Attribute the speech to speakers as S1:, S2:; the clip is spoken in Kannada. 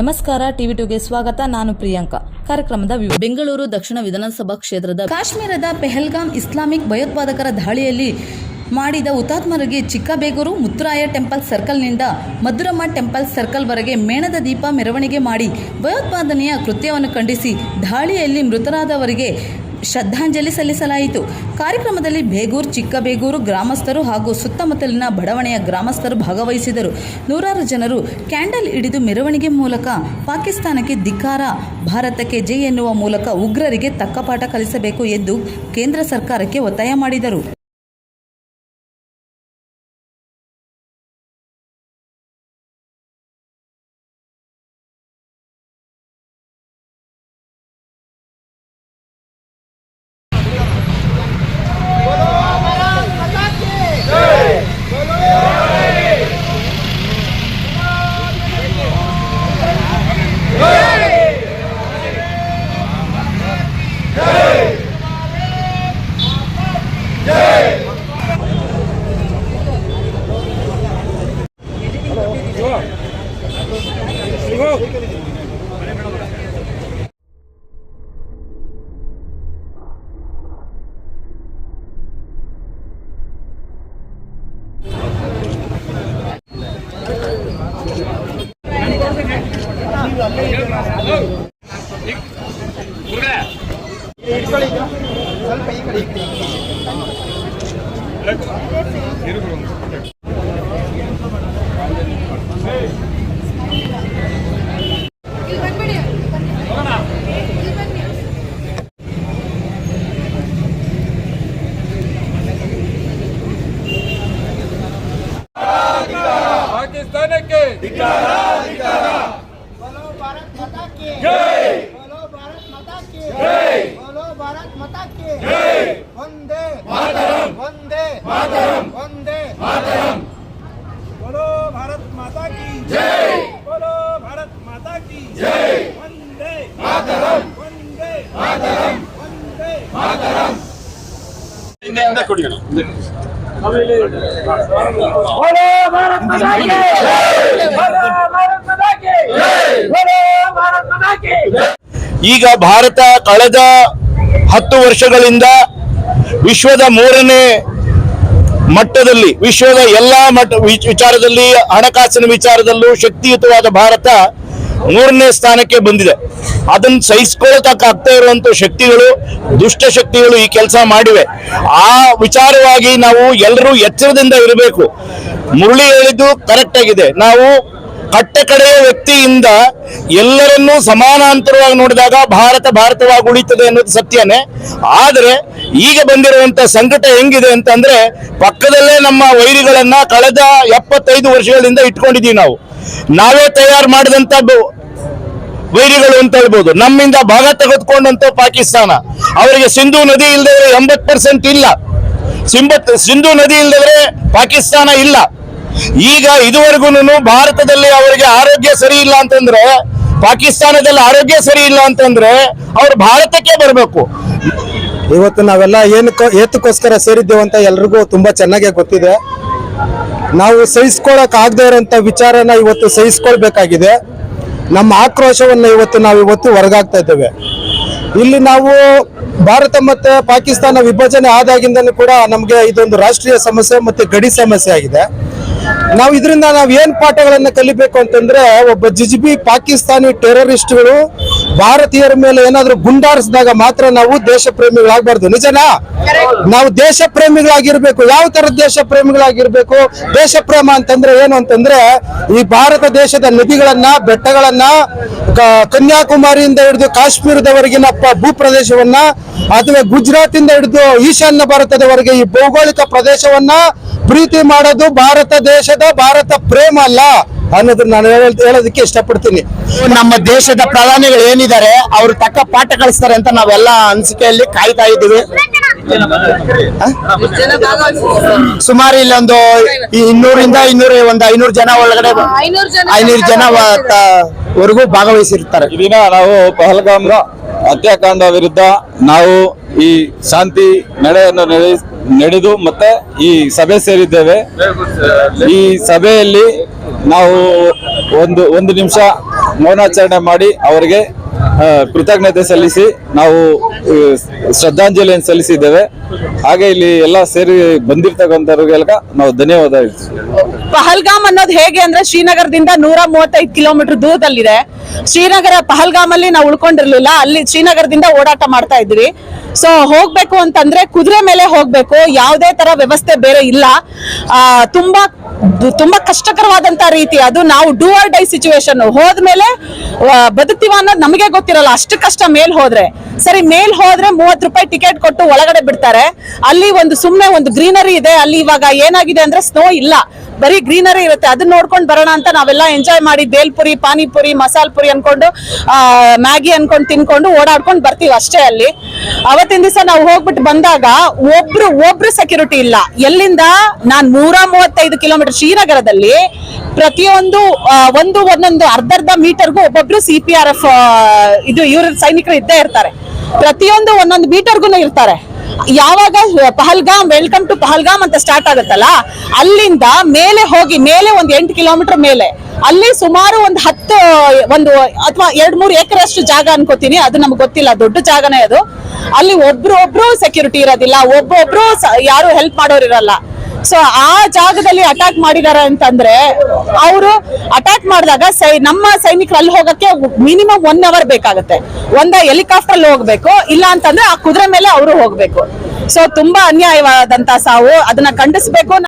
S1: ನಮಸ್ಕಾರ, ಟಿವಿ ಟುಗೆ ಸ್ವಾಗತ. ನಾನು ಪ್ರಿಯಾಂಕಾ. ಕಾರ್ಯಕ್ರಮದ ಬೆಂಗಳೂರು ದಕ್ಷಿಣ ವಿಧಾನಸಭಾ ಕ್ಷೇತ್ರದ ಕಾಶ್ಮೀರದ ಪೆಹಲ್ಗಾಮ್ ಇಸ್ಲಾಮಿಕ್ ಭಯೋತ್ಪಾದಕರ ದಾಳಿಯಲ್ಲಿ ಮಾಡಿದ ಹುತಾತ್ಮರಿಗೆ ಚಿಕ್ಕಬೇಗೂರು ಮುತ್ತುರಾಯ ಟೆಂಪಲ್ ಸರ್ಕಲ್ನಿಂದ ಮಧುರಮ್ಮ ಟೆಂಪಲ್ ಸರ್ಕಲ್ವರೆಗೆ ಮೇಣದ ದೀಪ ಮೆರವಣಿಗೆ ಮಾಡಿ ಭಯೋತ್ಪಾದನೆಯ ಕೃತ್ಯವನ್ನು ಖಂಡಿಸಿ ದಾಳಿಯಲ್ಲಿ ಮೃತರಾದವರಿಗೆ ಶ್ರದ್ಧಾಂಜಲಿ ಸಲ್ಲಿಸಲಾಯಿತು. ಕಾರ್ಯಕ್ರಮದಲ್ಲಿ ಬೇಗೂರು, ಚಿಕ್ಕಬೇಗೂರು ಗ್ರಾಮಸ್ಥರು ಹಾಗೂ ಸುತ್ತಮುತ್ತಲಿನ ಬಡಾವಣೆಯ ಗ್ರಾಮಸ್ಥರು ಭಾಗವಹಿಸಿದರು. ನೂರಾರು ಜನರು ಕ್ಯಾಂಡಲ್ ಹಿಡಿದು ಮೆರವಣಿಗೆ ಮೂಲಕ ಪಾಕಿಸ್ತಾನಕ್ಕೆ ಧಿಕ್ಕಾರ, ಭಾರತಕ್ಕೆ ಜೈ ಎನ್ನುವ ಮೂಲಕ ಉಗ್ರರಿಗೆ ತಕ್ಕ ಪಾಠ ಕಲಿಸಬೇಕು ಎಂದು ಕೇಂದ್ರ ಸರ್ಕಾರಕ್ಕೆ ಒತ್ತಾಯ ಮಾಡಿದರು.
S2: ಸ್ವಲ್ಪ ಈ ಕಡೆ ಇರು ಪಾಕಿಸ್ತಾನಕ್ಕೆ
S3: बोलो भारत माता की जय बोलो भारत माता की जय बोलो भारत माता की जय वंदे मातरम वंदे मातरम वंदे मातरम बोलो भारत माता की जय बोलो भारत माता की जय वंदे मातरम वंदे मातरम वंदे मातरम बोलो भारत माता की जय बोलो भारत माता की जय बोलो भारत माता की
S4: ಈಗ ಭಾರತ ಕಳೆದ ಹತ್ತು ವರ್ಷಗಳಿಂದ ವಿಶ್ವದ ಮೂರನೇ ಮಟ್ಟದಲ್ಲಿ ವಿಶ್ವದ ಎಲ್ಲಾ ಮಟ್ಟ ವಿಚ್- ವಿಚಾರದಲ್ಲಿ ಹಣಕಾಸಿನ ವಿಚಾರದಲ್ಲೂ ಶಕ್ತಿಯುತವಾದ ಭಾರತ ಮೂರನೇ ಸ್ಥಾನಕ್ಕೆ ಬಂದಿದೆ. ಅದನ್ನು ಸಹಿಸ್ಕೊಳ್ತಕ್ಕಾಗ್ತಾ ಇರುವಂತ ಶಕ್ತಿಗಳು, ದುಷ್ಟ ಶಕ್ತಿಗಳು ಈ ಕೆಲಸ ಮಾಡಿವೆ. ಆ ವಿಚಾರವಾಗಿ ನಾವು ಎಲ್ಲರೂ ಎಚ್ಚರದಿಂದ ಇರಬೇಕು. ಮುರಳಿ ಹೇಳಿದ್ದು ಕರೆಕ್ಟ್ ಆಗಿದೆ. ನಾವು ಕಟ್ಟಕಡೆಯ ವ್ಯಕ್ತಿಯಿಂದ ಎಲ್ಲರನ್ನೂ ಸಮಾನಾಂತರವಾಗಿ ನೋಡಿದಾಗ ಭಾರತ ಭಾರತವಾಗಿ ಉಳಿತದೆ ಅನ್ನೋದು ಸತ್ಯನೇ. ಆದರೆ ಈಗ ಬಂದಿರುವಂತ ಸಂಕಟ ಹೆಂಗಿದೆ ಅಂತಂದ್ರೆ ಪಕ್ಕದಲ್ಲೇ ನಮ್ಮ ವೈರಿಗಳನ್ನ ಕಳೆದ ಎಪ್ಪತ್ತೈದು ವರ್ಷಗಳಿಂದ ಇಟ್ಕೊಂಡಿದೀವಿ ನಾವು. ನಾವೇ ತಯಾರು ಮಾಡಿದಂತ ವೈರಿಗಳು ಅಂತ ಹೇಳ್ಬೋದು. ನಮ್ಮಿಂದ ಭಾಗ ತೆಗೆದುಕೊಂಡಂತ ಪಾಕಿಸ್ತಾನ. ಅವರಿಗೆ ಸಿಂಧು ನದಿ ಇಲ್ಲದೆ ಎಂಬತ್ ಪರ್ಸೆಂಟ್ ಇಲ್ಲ. ಸಿಂಬತ್, ಸಿಂಧು ನದಿ ಇಲ್ಲದ್ರೆ ಪಾಕಿಸ್ತಾನ ಇಲ್ಲ. ಈಗ ಇದುವರೆಗೂ ಭಾರತದಲ್ಲಿ ಅವರಿಗೆ ಆರೋಗ್ಯ ಸರಿ ಇಲ್ಲ ಅಂತಂದ್ರೆ, ಪಾಕಿಸ್ತಾನದಲ್ಲಿ ಆರೋಗ್ಯ ಸರಿ ಇಲ್ಲ ಅಂತಂದ್ರೆ ಅವ್ರು ಭಾರತಕ್ಕೆ ಬರಬೇಕು.
S5: ಇವತ್ತು ನಾವೆಲ್ಲ ಏನಕ್ಕೋ, ಏತಕ್ಕೋಸ್ಕರ ಸೇರಿದ್ದೇವೆ ಅಂತ ಎಲ್ರಿಗೂ ತುಂಬಾ ಚೆನ್ನಾಗೇ ಗೊತ್ತಿದೆ. ನಾವು ಸಹಿಸ್ಕೊಳಕ್ ಆಗದೆ ಇರೋಂಥ ವಿಚಾರನ ಇವತ್ತು ಸಹಿಸ್ಕೊಳ್ಬೇಕಾಗಿದೆ. ನಮ್ಮ ಆಕ್ರೋಶವನ್ನ ಇವತ್ತು ನಾವು ಇವತ್ತು ಹೊರಗಾಗ್ತಾ ಇದ್ದೇವೆ. ಇಲ್ಲಿ ನಾವು ಭಾರತ ಮತ್ತೆ ಪಾಕಿಸ್ತಾನ ವಿಭಜನೆ ಆದಾಗಿಂದಲೂ ಕೂಡ ನಮಗೆ ಇದೊಂದು ರಾಷ್ಟ್ರೀಯ ಸಮಸ್ಯೆ ಮತ್ತೆ ಗಡಿ ಸಮಸ್ಯೆ ಆಗಿದೆ. ನಾವು ಇದರಿಂದ ನಾವು ಏನ್ ಪಾಠಗಳನ್ನ ಕಲಿಬೇಕು ಅಂತಂದ್ರೆ ಒಬ್ಬ ಜಿಜಿಬಿ ಪಾಕಿಸ್ತಾನಿ ಟೆರರಿಸ್ಟ್ಗಳು ಭಾರತೀಯರ ಮೇಲೆ ಏನಾದ್ರೂ ಗುಂಡಾರಿಸಿದಾಗ ಮಾತ್ರ ನಾವು ದೇಶ ಪ್ರೇಮಿಗಳಾಗಬಾರ್ದು ನಿಜನಾ ನಾವು ದೇಶ ಪ್ರೇಮಿಗಳಾಗಿರ್ಬೇಕು ಯಾವ ತರ ದೇಶ ಪ್ರೇಮಿಗಳಾಗಿರ್ಬೇಕು ದೇಶ ಪ್ರೇಮ ಅಂತಂದ್ರೆ ಏನು ಅಂತಂದ್ರೆ ಈ ಭಾರತ ದೇಶದ ನದಿಗಳನ್ನ ಬೆಟ್ಟಗಳನ್ನ ಕನ್ಯಾಕುಮಾರಿಯಿಂದ ಹಿಡಿದು ಕಾಶ್ಮೀರದವರೆಗಿನ ಭೂಪ್ರದೇಶವನ್ನ ಅಥವಾ ಗುಜರಾತ್ ಇಂದ ಹಿಡಿದು ಈಶಾನ್ಯ ಭಾರತದವರೆಗೆ ಈ ಭೌಗೋಳಿಕ ಪ್ರದೇಶವನ್ನ ಪ್ರೀತಿ ಮಾಡೋದು ಭಾರತ ದೇಶದ ಭಾರತ ಪ್ರೇಮ ಅಲ್ಲ. ಅನ್ನೋದನ್ನ ನಾನು ಹೇಳ- ಹೇಳೋದಕ್ಕೆ ಇಷ್ಟಪಡ್ತೀನಿ.
S4: ನಮ್ಮ ದೇಶದ ಪ್ರಧಾನಿಗಳು ಏನಿದ್ದಾರೆ ಅವ್ರು ತಕ್ಕ ಪಾಠ ಕಳಿಸ್ತಾರೆ ಅಂತ ನಾವೆಲ್ಲ ಅನಿಸಿಕೆಯಲ್ಲಿ ಕಾಯ್ತಾ ಇದ್ದೀವಿ. ಸುಮಾರು ಇಲ್ಲೊಂದು ಇನ್ನೂರಿಂದ ಇನ್ನೂರ ಒಂದು ಐನೂರು ಜನ ಒಳಗಡೆ ಐನೂರು ಜನ ವರೆಗೂ ಭಾಗವಹಿಸಿರ್ತಾರೆ.
S2: ಇದೀನ ದಿನ ನಾವು ಪಹಲ್ಗಾಮ್ ಹತ್ಯಾಕಾಂಡ ವಿರುದ್ಧ ನಾವು ಈ ಶಾಂತಿ ನಡೆಯನ್ನು ನಡೆದು ಮತ್ತೆ ಈ ಸಭೆ ಸೇರಿದ್ದೇವೆ. ಈ ಸಭೆಯಲ್ಲಿ ನಾವು ಒಂದು ಒಂದು ನಿಮಿಷ ಮೌನಾಚರಣೆ ಮಾಡಿ ಅವರಿಗೆ ಕೃತಜ್ಞತೆ ಸಲ್ಲಿಸಿ ನಾವು ಶ್ರದ್ಧಾಂಜಲಿಯನ್ನು ಸಲ್ಲಿಸಿದ್ದೇವೆ. ಹಾಗೆ ಇಲ್ಲಿ ಎಲ್ಲ ಸೇರಿ ಬಂದಿರ್ತಕ್ಕಂಥವ್ರಿಗೆಲ್ಲ ನಾವು ಧನ್ಯವಾದ
S6: ಪಹಲ್ಗಾಮ್ ಅನ್ನೋದು ಹೇಗೆ ಅಂದ್ರೆ ಶ್ರೀನಗರದಿಂದ ನೂರ ಮೂವತ್ತೈದು ಕಿಲೋಮೀಟರ್ ದೂರದಲ್ಲಿದೆ. ಶ್ರೀನಗರ ಪಹಲ್ಗಾಮ್ ಅಲ್ಲಿ ನಾವು ಉಳ್ಕೊಂಡಿರ್ಲಿಲ್ಲ. ಅಲ್ಲಿ ಶ್ರೀನಗರದಿಂದ ಓಡಾಟ ಮಾಡ್ತಾ ಇದ್ವಿ. ಸೊ ಹೋಗ್ಬೇಕು ಅಂತಂದ್ರೆ ಕುದುರೆ ಮೇಲೆ ಹೋಗ್ಬೇಕು. ಯಾವುದೇ ತರ ವ್ಯವಸ್ಥೆ ಬೇರೆ ಇಲ್ಲ. ತುಂಬಾ ತುಂಬಾ ಕಷ್ಟಕರವಾದಂತ ರೀತಿ ಅದು ನಾವು ಡೂ ಆರ್ ಡೈ ಸಿಚುವೇಶನ್ ಹೋದ್ಮೇಲೆ ಬದುಕ್ತೀವ ಅನ್ನೋದು ನಮಗೆ ಗೊತ್ತಿರಲ್ಲ. ಅಷ್ಟು ಕಷ್ಟ ಮೇಲ್ ಹೋದ್ರೆ. ಸರಿ, ಮೇಲ್ ಹೋದ್ರೆ ಮೂವತ್ ರೂಪಾಯಿ ಟಿಕೆಟ್ ಕೊಟ್ಟು ಒಳಗಡೆ ಬಿಡ್ತಾರೆ. ಅಲ್ಲಿ ಒಂದು ಸುಮ್ಮನೆ ಒಂದು ಗ್ರೀನರಿ ಇದೆ. ಅಲ್ಲಿ ಇವಾಗ ಏನಾಗಿದೆ ಅಂದ್ರೆ ಸ್ನೋ ಇಲ್ಲ. ಬರೀ ಗ್ರೀನರಿ ಇರುತ್ತೆ. ಅದನ್ನ ನೋಡ್ಕೊಂಡು ಬರೋಣ ಅಂತ ನಾವೆಲ್ಲ ಎಂಜಾಯ್ ಮಾಡಿ, ಬೇಲ್ಪುರಿ, ಪಾನಿಪುರಿ ಮಸಾಲ್ ಅನ್ಕೊಂಡು ಆ, ಮ್ಯಾಗಿ ಅನ್ಕೊಂಡು ತಿನ್ಕೊಂಡು ಓಡಾಡ್ಕೊಂಡು ಬರ್ತೀವಿ ಅಷ್ಟೇ ಅಲ್ಲಿ. ಅವತ್ತಿನ ದಿವಸ ನಾವು ಹೋಗ್ಬಿಟ್ಟು ಬಂದಾಗ ಒಬ್ರು ಒಬ್ರು ಸೆಕ್ಯೂರಿಟಿ ಇಲ್ಲ. ಎಲ್ಲಿಂದ? ನಾನ್ ನೂರ ಮೂವತ್ತೈದು ಕಿಲೋಮೀಟರ್ ಶ್ರೀನಗರದಲ್ಲಿ ಪ್ರತಿಯೊಂದು ಒಂದು ಒಂದೊಂದು ಅರ್ಧ ಮೀಟರ್ಗೂ ಒಬ್ಬೊಬ್ರು ಸಿ ಪಿ ಆರ್ ಎಫ್ ಇದು ಇವ್ರ ಸೈನಿಕರು ಇದ್ದೇ ಇರ್ತಾರೆ. ಪ್ರತಿಯೊಂದು ಒಂದೊಂದು ಮೀಟರ್ಗೂ ಇರ್ತಾರೆ. ಯಾವಾಗ ಪಹಲ್ಗಾಮ್ ವೆಲ್ಕಮ್ ಟು ಪಹಲ್ಗಾಮ್ ಅಂತ ಸ್ಟಾರ್ಟ್ ಆಗುತ್ತಲ್ಲ, ಅಲ್ಲಿಂದ ಮೇಲೆ ಹೋಗಿ, ಮೇಲೆ ಒಂದು ಎಂಟು ಕಿಲೋಮೀಟರ್ ಮೇಲೆ, ಅಲ್ಲಿ ಸುಮಾರು ಒಂದು ಹತ್ತು, ಒಂದು ಅಥವಾ ಎರಡ್ ಮೂರು ಎಕರೆ ಅಷ್ಟು ಜಾಗ ಅನ್ಕೋತೀನಿ, ಅದು ನಮ್ಗೆ ಗೊತ್ತಿಲ್ಲ, ದೊಡ್ಡ ಜಾಗನೇ ಅದು. ಅಲ್ಲಿ ಒಬ್ರು ಒಬ್ರು ಸೆಕ್ಯೂರಿಟಿ ಇರೋದಿಲ್ಲ, ಒಬ್ಬೊಬ್ರು ಯಾರು ಹೆಲ್ಪ್ ಮಾಡೋರು ಇರಲ್ಲ ಸೊ ಆ ಜಾಗದಲ್ಲಿ ಅಟ್ಯಾಕ್ ಮಾಡಿದಾರೆ ಅಂತಂದ್ರೆ, ಅವರು ಅಟ್ಯಾಕ್ ಮಾಡಿದಾಗ ನಮ್ಮ ಸೈನಿಕರು ಅಲ್ಲಿ ಹೋಗಕ್ಕೆ ಮಿನಿಮಮ್ ಒನ್ ಅವರ್ ಬೇಕಾಗುತ್ತೆ. ಒಂದ ಹೆಲಿಕಾಪ್ಟರ್ ಅಲ್ಲಿ ಹೋಗ್ಬೇಕು, ಇಲ್ಲ ಅಂತಂದ್ರೆ ಆ ಕುದುರೆ ಮೇಲೆ ಅವರು ಹೋಗ್ಬೇಕು. ಸೊ ತುಂಬಾ ಅನ್ಯಾಯವಾದಂತ ಸಾವು, ಅದನ್ನ ಖಂಡಿಸ್ಬೇಕು